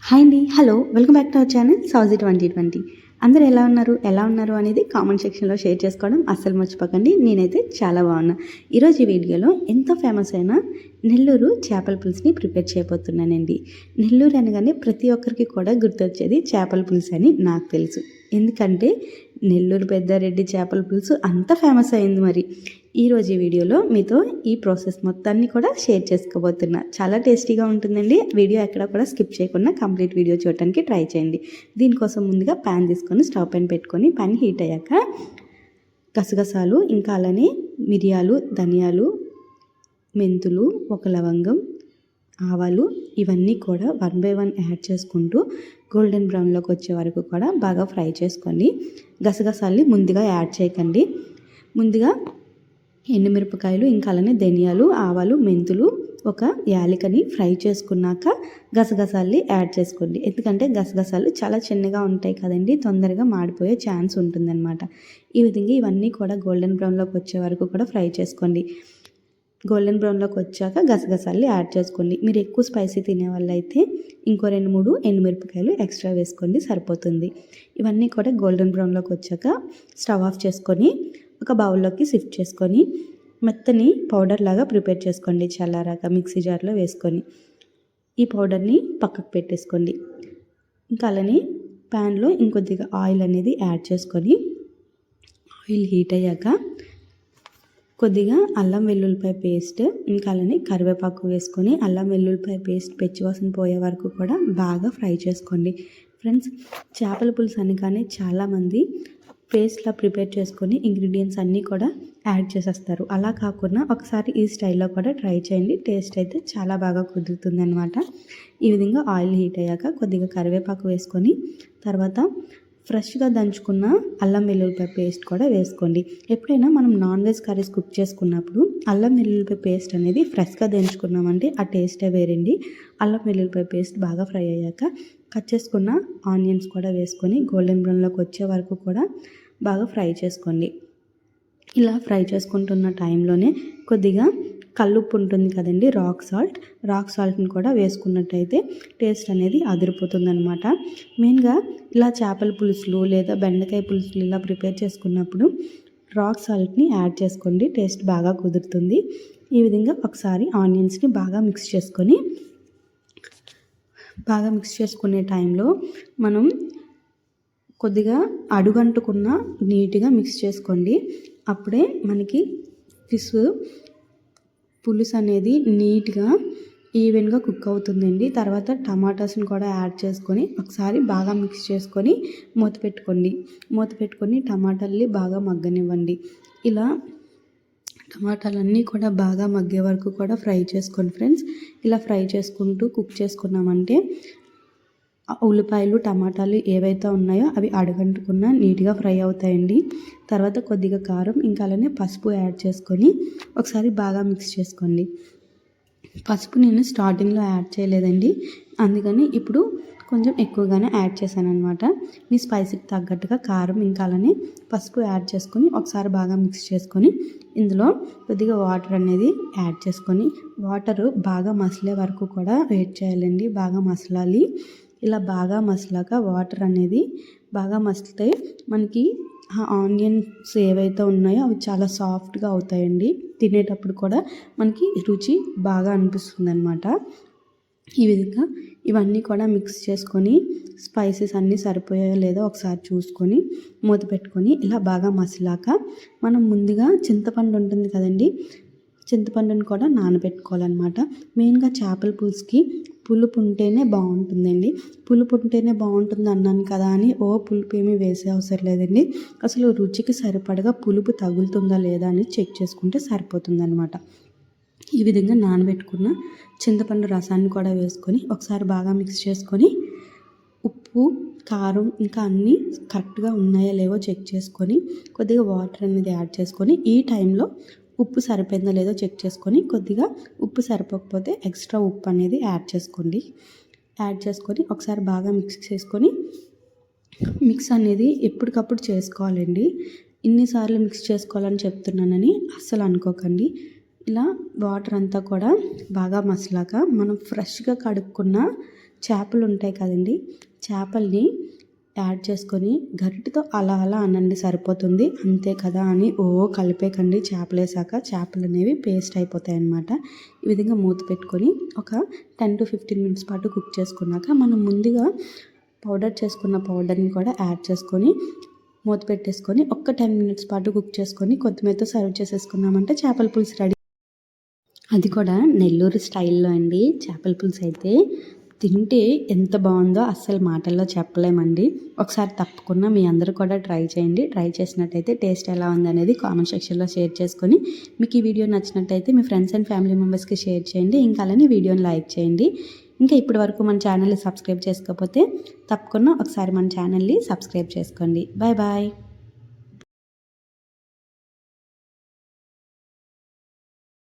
Hi అండి. Hello. Welcome back to our channel Sowji twenty twenty. అందరూ ఎలా ఉన్నారు? ఎలా ఉన్నారు అనేది కామెంట్ సెక్షన్లో షేర్ చేసుకోవడం అస్సలు మర్చిపోకండి. నేనైతే చాలా బాగున్నా. ఈరోజు ఈ వీడియోలో ఎంతో ఫేమస్ అయిన నెల్లూరు చేపల పులుసుని ప్రిపేర్ చేయబోతున్నానండి. నెల్లూరు అనగానే ప్రతి ఒక్కరికి కూడా గుర్తొచ్చేది చేపల పులుసు అని నాకు తెలుసు. ఎందుకంటే నెల్లూరు పెద్దారెడ్డి చేపల పులుసు అంత ఫేమస్ అయింది మరి. ఈరోజు ఈ వీడియోలో మీతో ఈ ప్రాసెస్ మొత్తాన్ని కూడా షేర్ చేసుకోబోతున్నా. చాలా టేస్టీగా ఉంటుందండి. వీడియో ఎక్కడ కూడా స్కిప్ చేయకుండా కంప్లీట్ వీడియో చూడటానికి ట్రై చేయండి. దీనికోసం ముందుగా ప్యాన్ తీసుకొని స్టవ్ పైన పెట్టుకొని ప్యాన్ హీట్ అయ్యాక గసగసాలు ఇంకా అలానే మిరియాలు ధనియాలు మెంతులు ఒక లవంగం ఆవాలు ఇవన్నీ కూడా వన్ బై వన్ యాడ్ చేసుకుంటూ గోల్డెన్ బ్రౌన్లోకి వచ్చే వరకు కూడా బాగా ఫ్రై చేసుకోండి గసగసాల్ని ముందుగా యాడ్ చేయకండి. ముందుగా ఎండుమిరపకాయలు ఇంకా అలానే ధనియాలు ఆవాలు మెంతులు ఒక యాలికని ఫ్రై చేసుకున్నాక గసగసాల్ని యాడ్ చేసుకోండి. ఎందుకంటే గసగసాలు చాలా చిన్నగా ఉంటాయి కదండి తొందరగా మాడిపోయే ఛాన్స్ ఉంటుందన్నమాట. ఈ విధంగా ఇవన్నీ కూడా గోల్డెన్ బ్రౌన్లోకి వచ్చే వరకు కూడా ఫ్రై చేసుకోండి. గోల్డెన్ బ్రౌన్లోకి వచ్చాక గసగసాలు యాడ్ చేసుకోండి. మీరు ఎక్కువ స్పైసీ తినే వాళ్ళైతే ఇంకో రెండు మూడు ఎండుమిరపకాయలు ఎక్స్ట్రా వేసుకోండి సరిపోతుంది. ఇవన్నీ కూడా గోల్డెన్ బ్రౌన్లోకి వచ్చాక స్టవ్ ఆఫ్ చేసుకొని ఒక బౌల్లోకి షిఫ్ట్ చేసుకొని మెత్తని పౌడర్ లాగా ప్రిపేర్ చేసుకోండి చల్లారాక మిక్సీ జార్లో వేసుకొని. ఈ పౌడర్ని పక్కకు పెట్టేసుకోండి. ఇంకా అలానే ప్యాన్లో ఇంకొద్దిగా ఆయిల్ అనేది యాడ్ చేసుకొని ఆయిల్ హీట్ అయ్యాక కొద్దిగా అల్లం వెల్లుల్లిపాయ పేస్ట్ ఇంకా అలానే కరివేపాకు వేసుకొని అల్లం వెల్లుల్లిపాయ పేస్ట్ పెచ్చివాసన పోయే వరకు కూడా బాగా ఫ్రై చేసుకోండి. ఫ్రెండ్స్ చేపల పులుసు అనగానే చాలామంది పేస్ట్లా ప్రిపేర్ చేసుకొని ఇంగ్రీడియంట్స్ అన్నీ కూడా యాడ్ చేసేస్తారు. అలా కాకుండా ఒకసారి ఈ స్టైల్లో కూడా ట్రై చేయండి. టేస్ట్ అయితే చాలా బాగా కుదురుతుంది అనమాట ఈ విధంగా ఆయిల్ హీట్ అయ్యాక కొద్దిగా కరివేపాకు వేసుకొని తర్వాత ఫ్రెష్గా దంచుకున్న అల్లం వెల్లుల్లిపాయ పేస్ట్ కూడా వేసుకోండి. ఎప్పుడైనా మనం నాన్ వెజ్ కర్రీస్ కుక్ చేసుకున్నప్పుడు అల్లం వెల్లుల్లిపాయ పేస్ట్ అనేది ఫ్రెష్గా దంచుకున్నామంటే ఆ టేస్టే వేరండి. అల్లం వెల్లుల్లిపాయ పేస్ట్ బాగా ఫ్రై అయ్యాక కట్ చేసుకున్న ఆనియన్స్ కూడా వేసుకొని గోల్డెన్ బ్రౌన్లోకి వచ్చే వరకు కూడా బాగా ఫ్రై చేసుకోండి. ఇలా ఫ్రై చేసుకుంటున్న టైంలోనే కొద్దిగా కల్లుప్పు ఉంటుంది కదండి రాక్ సాల్ట్. రాక్ సాల్ట్ని కూడా వేసుకున్నట్టయితే టేస్ట్ అనేది అదిరిపోతుంది అనమాట మెయిన్గా ఇలా చేపల పులుసులు లేదా బెండకాయ పులుసులు ఇలా ప్రిపేర్ చేసుకున్నప్పుడు రాక్ సాల్ట్ని యాడ్ చేసుకోండి టేస్ట్ బాగా కుదురుతుంది. ఈ విధంగా ఒకసారి ఆనియన్స్ని బాగా మిక్స్ చేసుకొని బాగా మిక్స్ చేసుకునే టైంలో మనం కొద్దిగా అడుగంటుకున్న నీట్గా మిక్స్ చేసుకోండి. అప్పుడే మనకి ఫిష్ పులుసు అనేది నీట్గా ఈవెన్గా కుక్ అవుతుందండి. తర్వాత టమాటాస్ని కూడా యాడ్ చేసుకొని ఒకసారి బాగా మిక్స్ చేసుకొని మూత పెట్టుకోండి. మూత పెట్టుకొని టమాటాలని బాగా మగ్గనివ్వండి. ఇలా టమాటాలన్నీ కూడా బాగా మగ్గే వరకు కూడా ఫ్రై చేసుకోండి ఫ్రెండ్స్. ఇలా ఫ్రై చేసుకుంటూ కుక్ చేసుకున్నామంటే ఉల్లిపాయలు టమాటాలు ఏవైతే ఉన్నాయో అవి అడగంటుకున్న నీట్గా ఫ్రై అవుతాయండి. తర్వాత కొద్దిగా కారం ఇంకా అలానే పసుపు యాడ్ చేసుకొని ఒకసారి బాగా మిక్స్ చేసుకోండి. పసుపు నేను స్టార్టింగ్లో యాడ్ చేయలేదండి. అందుకని ఇప్పుడు కొంచెం ఎక్కువగానే యాడ్ చేశాను అనమాట మీ స్పైసీకి తగ్గట్టుగా కారం ఇంకా అలానే పసుపు యాడ్ చేసుకొని ఒకసారి బాగా మిక్స్ చేసుకొని ఇందులో కొద్దిగా వాటర్ అనేది యాడ్ చేసుకొని వాటర్ బాగా మసలే వరకు కూడా వెయిట్ చేయాలండి. బాగా మసలాలి. ఇలా బాగా మసలాక వాటర్ అనేది బాగా మసిలితే మనకి ఆనియన్స్ ఏవైతే ఉన్నాయో అవి చాలా సాఫ్ట్గా అవుతాయండి. తినేటప్పుడు కూడా మనకి రుచి బాగా అనిపిస్తుంది అనమాట ఈ విధంగా ఇవన్నీ కూడా మిక్స్ చేసుకొని స్పైసెస్ అన్నీ సరిపోయాయో లేదో ఒకసారి చూసుకొని మూత పెట్టుకొని ఇలా బాగా మసిలాక మనం ముందుగా చింతపండు ఉంటుంది కదండి. చింతపండుని కూడా నానబెట్టుకోవాలన్నమాట. మెయిన్గా చేపల పులుసుకి పులుపు ఉంటేనే బాగుంటుందండి. పులుపు ఉంటేనే బాగుంటుంది అన్నాను కదా అని ఓ పులుపు ఏమీ వేసే అవసరం లేదండి. అసలు రుచికి సరిపడగా పులుపు తగులుతుందా లేదా అని చెక్ చేసుకుంటే సరిపోతుందన్నమాట. ఈ విధంగా నానబెట్టుకున్న చింతపండు రసాన్ని కూడా వేసుకొని ఒకసారి బాగా మిక్స్ చేసుకొని ఉప్పు కారం ఇంకా అన్నీ కరెక్ట్గా ఉన్నాయో లేవో చెక్ చేసుకొని కొద్దిగా వాటర్ అనేది యాడ్ చేసుకొని ఈ టైంలో ఉప్పు సరిపోయిందో లేదో చెక్ చేసుకొని కొద్దిగా ఉప్పు సరిపోకపోతే ఎక్స్ట్రా ఉప్పు అనేది యాడ్ చేసుకోండి. యాడ్ చేసుకొని ఒకసారి బాగా మిక్స్ చేసుకొని మిక్స్ అనేది ఎప్పటికప్పుడు చేసుకోవాలండి. ఇన్నిసార్లు మిక్స్ చేసుకోవాలని చెప్తున్నానని అస్సలు అనుకోకండి. ఇలా వాటర్ అంతా కూడా బాగా మసలాక మనం ఫ్రెష్గా కడుక్కున్న చేపలు ఉంటాయి కదండి చేపల్ని యాడ్ చేసుకొని గరిటితో అలా అలా అనండి సరిపోతుంది. అంతే కదా అని ఓ కలిపేకండి. చేపలు వేసాక చేపలు అనేవి పేస్ట్ అయిపోతాయి అన్నమాట ఈ విధంగా మూత పెట్టుకొని ఒక టెన్ టు ఫిఫ్టీన్ మినిట్స్ పాటు కుక్ చేసుకున్నాక మనం ముందుగా పౌడర్ చేసుకున్న పౌడర్ని కూడా యాడ్ చేసుకొని మూత పెట్టేసుకొని ఒక్క టెన్ మినిట్స్ పాటు కుక్ చేసుకొని కొత్తిమీరతో సర్వ్ చేసేసుకున్నామంటే చేపల పులుసు రెడీ. అది కూడా నెల్లూరు స్టైల్లో అండి. చేపల పులుసు అయితే తింటే ఎంత బాగుందో అస్సలు మాటల్లో చెప్పలేమండి. ఒకసారి తప్పకుండా మీ అందరూ కూడా ట్రై చేయండి. ట్రై చేసినట్టయితే టేస్ట్ ఎలా ఉందనేది కామెంట్ సెక్షన్లో షేర్ చేసుకొని మీకు ఈ వీడియో నచ్చినట్టయితే మీ ఫ్రెండ్స్ అండ్ ఫ్యామిలీ మెంబర్స్కి షేర్ చేయండి. ఇంకా అలానే వీడియోని లైక్ చేయండి. ఇంకా ఇప్పటి వరకు మన ఛానల్ని సబ్స్క్రైబ్ చేసుకోకపోతే తప్పకుండా ఒకసారి మన ఛానల్ని సబ్స్క్రైబ్ చేసుకోండి. Bye bye.